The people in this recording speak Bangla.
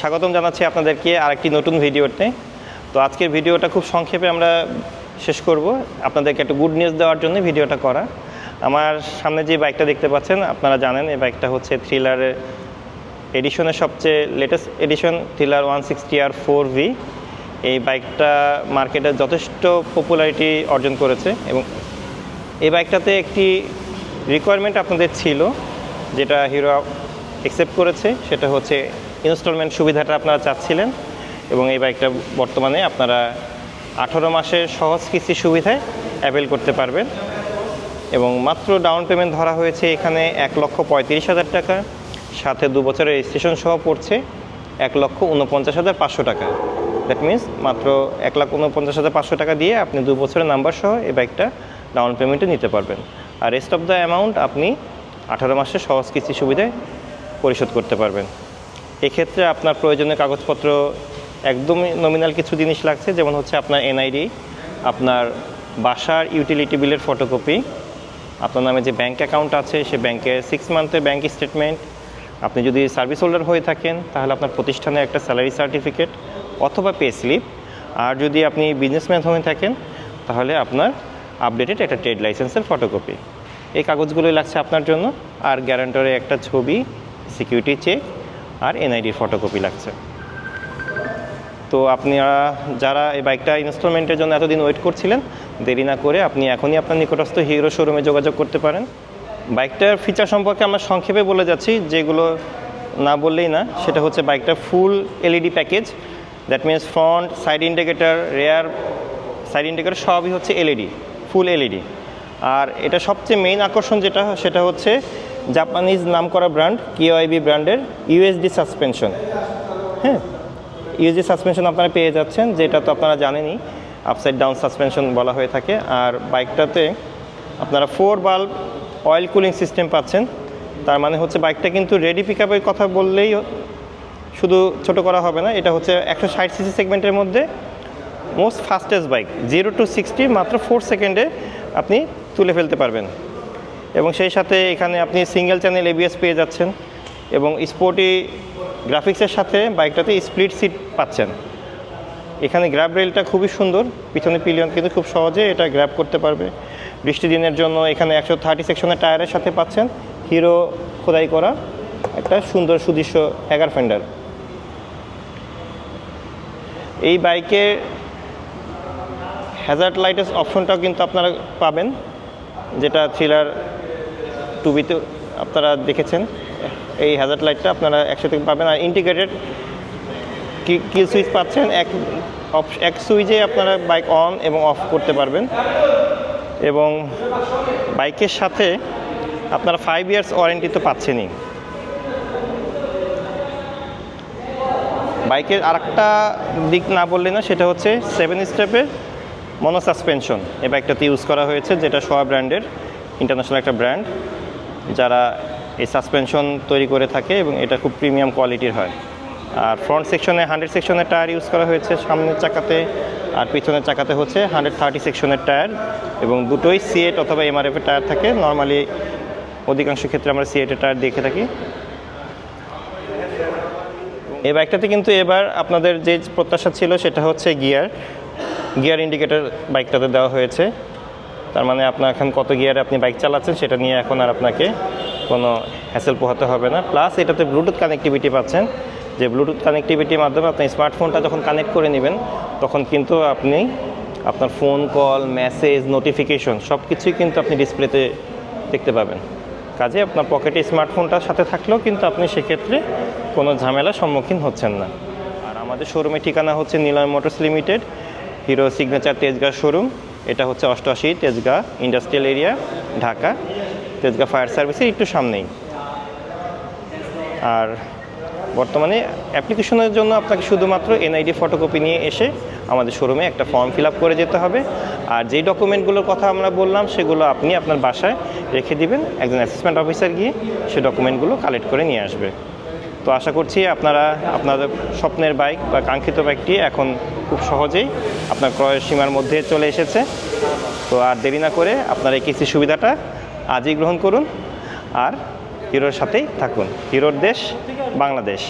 স্বাগতম জানাচ্ছি আপনাদেরকে আরেকটি নতুন ভিডিওতে। তো আজকের ভিডিওটা খুব সংক্ষেপে আমরা শেষ করব। আপনাদেরকে একটা গুড নিউজ দেওয়ার জন্য ভিডিওটা করা। আমার সামনে যে বাইকটা দেখতে পাচ্ছেন, আপনারা জানেন এই বাইকটা হচ্ছে থ্রিলারের এডিশনের সবচেয়ে latest edition thriller one sixty R four V এই বাইকটা মার্কেটে যথেষ্ট পপুলারিটি অর্জন করেছে এবং এই বাইকটাতে একটি রিকোয়ারমেন্ট আপনাদের ছিল, যেটা হিরো অ্যাকসেপ্ট করেছে, সেটা হচ্ছে ইনস্টলমেন্ট সুবিধাটা আপনারা চাচ্ছিলেন এবং এই বাইকটা বর্তমানে আপনারা আঠারো মাসের সহজ কিস্তি সুবিধায় অ্যাভেল করতে পারবেন। এবং মাত্র ডাউন পেমেন্ট ধরা হয়েছে এখানে এক লক্ষ পঁয়ত্রিশ হাজার টাকা, সাথে দু বছরের রেজিস্ট্রেশন সহ পড়ছে এক লক্ষ উনপঞ্চাশ হাজার পাঁচশো টাকা। দ্যাট মিন্স মাত্র এক লাখ উনপঞ্চাশ হাজার পাঁচশো টাকা দিয়ে আপনি দু বছরের নাম্বার সহ এই বাইকটা ডাউন পেমেন্টে নিতে পারবেন। আর রেস্ট অফ দ্য অ্যামাউন্ট আপনি আঠারো মাসের সহজ কিস্তি সুবিধায় পরিশোধ করতে পারবেন। এক্ষেত্রে আপনার প্রয়োজনীয় কাগজপত্র একদমই নমিনাল কিছু জিনিস লাগছে, যেমন হচ্ছে আপনার এনআইডি আপনার বাসার ইউটিলিটি বিলের ফটোকপি আপনার নামে যে ব্যাংক অ্যাকাউন্ট আছে, সে ব্যাংকের সিক্স মান্থের ব্যাংক স্টেটমেন্ট আপনি যদি সার্ভিস হোল্ডার হয়ে থাকেন, তাহলে আপনার প্রতিষ্ঠানের একটা স্যালারি সার্টিফিকেট অথবা পে স্লিপ আর যদি আপনি বিজনেসম্যান হয়ে থাকেন, তাহলে আপনার আপডেটেড একটা ট্রেড লাইসেন্সের ফটোকপি এই কাগজগুলোই লাগছে আপনার জন্য, আর গ্যারান্টরের একটা ছবি সিকিউরিটি চেক আর এনআইডির ফটোকপি লাগছে। তো আপনারা যারা এই বাইকটা ইনস্টলমেন্টের জন্য এতদিন ওয়েট করছিলেন, দেরি না করে আপনি এখনই আপনার নিকটস্থ হিরো শোরুমে যোগাযোগ করতে পারেন। বাইকটার ফিচার সম্পর্কে আমরা সংক্ষেপে বলে যাচ্ছি, যেগুলো না বললেই না, সেটা হচ্ছে বাইকটা full LED package that means front side indicator rear side indicator সবই হচ্ছে এলইডি ফুল এলইডি আর এটা সবচেয়ে মেইন আকর্ষণ যেটা, সেটা হচ্ছে জাপানিজ নাম করা ব্র্যান্ড কিওআইবি ব্র্যান্ডের ইউএসডি সাসপেনশন। হ্যাঁ ইউএসডি সাসপেনশন আপনারা পেয়ে যাচ্ছেন, যেটা তো আপনারা জানেনই আপসাইড ডাউন সাসপেনশন বলা হয়ে থাকে। আর বাইকটাতে আপনারা ফোর বাল্ব অয়েল কুলিং সিস্টেম পাচ্ছেন। তার মানে হচ্ছে বাইকটা কিন্তু রেডি পিক কথা বললেই শুধু ছোট করা হবে না, এটা হচ্ছে একশো ষাট সিসি সেগমেন্টের মধ্যে most fastest bike zero to sixty মাত্র ফোর সেকেন্ডে আপনি তুলে ফেলতে পারবেন। এবং সেই সাথে এখানে আপনি সিঙ্গেল চ্যানেল এবিএস পেয়ে যাচ্ছেন এবং স্পোর্টি গ্রাফিক্সের সাথে বাইকটাতে স্প্লিট সিট পাচ্ছেন। এখানে গ্র্যাব রেলটা খুবই সুন্দর, পিছনে পিলিয়ন কিন্তু খুব সহজে এটা গ্র্যাব করতে পারবে। বৃষ্টি দিনের জন্য এখানে একশো থার্টি সেকশনের টায়ারের সাথে পাচ্ছেন হিরো খোদাই করা একটা সুন্দর সুদৃশ্য হ্যাগার ফেন্ডার এই বাইকের হ্যাজার্ড লাইটের অপশনটাও কিন্তু আপনারা পাবেন। যেটা থ্রিলার টুবিতে আপনারা দেখেছেন, এই হ্যাজার্ড লাইটটা আপনারা একসাথে পাবেন। আর ইন্টিগ্রেটেড কি সুইচ পাচ্ছেন, এক অপ- এক সুইচে আপনারা বাইক অন এবং অফ করতে পারবেন। এবং বাইকের সাথে আপনারা ফাইভ ইয়ার্স ওয়ারেন্টি তো পাচ্ছেনই। বাইকের আরেকটা দিক না বললে না, সেটা হচ্ছে সেভেন স্টেপের মনো সাসপেনশন এ বাইকটাতে ইউজ করা হয়েছে, যেটা সোয়া ব্র্যান্ডের ইন্টারন্যাশনাল একটা ব্র্যান্ড যারা এই সাসপেনশন তৈরি করে থাকে এবং এটা খুব প্রিমিয়াম কোয়ালিটির হয়। আর ফ্রন্ট সেকশনে হান্ড্রেড সেকশনের টায়ার ইউজ করা হয়েছে, সামনের চাকাতে, আর পিছনের চাকাতে হচ্ছে হান্ড্রেড থার্টি সেকশনের টায়ার এবং দুটোই সিএট অথবা এমআরএফের টায়ার থাকে। নর্মালি অধিকাংশ ক্ষেত্রে আমরা সিএটের টায়ার দেখে থাকি। এই বাইকটাতে কিন্তু এবার আপনাদের যে প্রত্যাশা ছিল, সেটা হচ্ছে গিয়ার গিয়ার ইন্ডিকেটর বাইকটাতে দেওয়া হয়েছে। তার মানে আপনার এখন কত গিয়ারে আপনি বাইক চালাচ্ছেন সেটা নিয়ে এখন আর আপনাকে কোনো হ্যাসেল পোহাতে হবে না। প্লাস এটাতে ব্লুটুথ কানেক্টিভিটি পাচ্ছেন। যে ব্লুটুথ কানেক্টিভিটির মাধ্যমে আপনি স্মার্টফোনটা যখন কানেক্ট করে নেবেন, তখন কিন্তু আপনি আপনার ফোন কল মেসেজ নোটিফিকেশন সব কিছুই কিন্তু আপনি ডিসপ্লেতে দেখতে পাবেন। কাজে আপনার পকেটে স্মার্টফোনটার সাথে থাকলেও কিন্তু আপনি সেক্ষেত্রে কোনো ঝামেলার সম্মুখীন হচ্ছেন না। আর আমাদের শোরুমের ঠিকানা হচ্ছে Niloy motors limited. Hero signature Tejgaon showroom. এটা হচ্ছে অষ্টআশি Tejgaon industrial area, Dhaka. Tejgaon fire সার্ভিসের একটু সামনেই। আর বর্তমানে অ্যাপ্লিকেশনের জন্য আপনাকে শুধুমাত্র এনআইডি ফটোকপি নিয়ে এসে আমাদের শোরুমে একটা ফর্ম ফিল করে যেতে হবে। আর যেই ডকুমেন্টগুলোর কথা আমরা বললাম, সেগুলো আপনি আপনার বাসায় রেখে দিবেন। একজন অ্যাসিস্ট্যান্ট অফিসার গিয়ে সে ডকুমেন্টগুলো কালেক্ট করে নিয়ে আসবে। তো আশা করছি আপনারা আপনাদের স্বপ্নের বাইক বা কাঙ্ক্ষিত বাইকটি এখন খুব সহজেই আপনার ক্রয়ের সীমার মধ্যে চলে এসেছে। তো আর দেরি না করে আপনার এই কিস্তি সুবিধাটা আজই গ্রহণ করুন আর হিরোর সাথেই থাকুন। হিরোর দেশ বাংলাদেশ।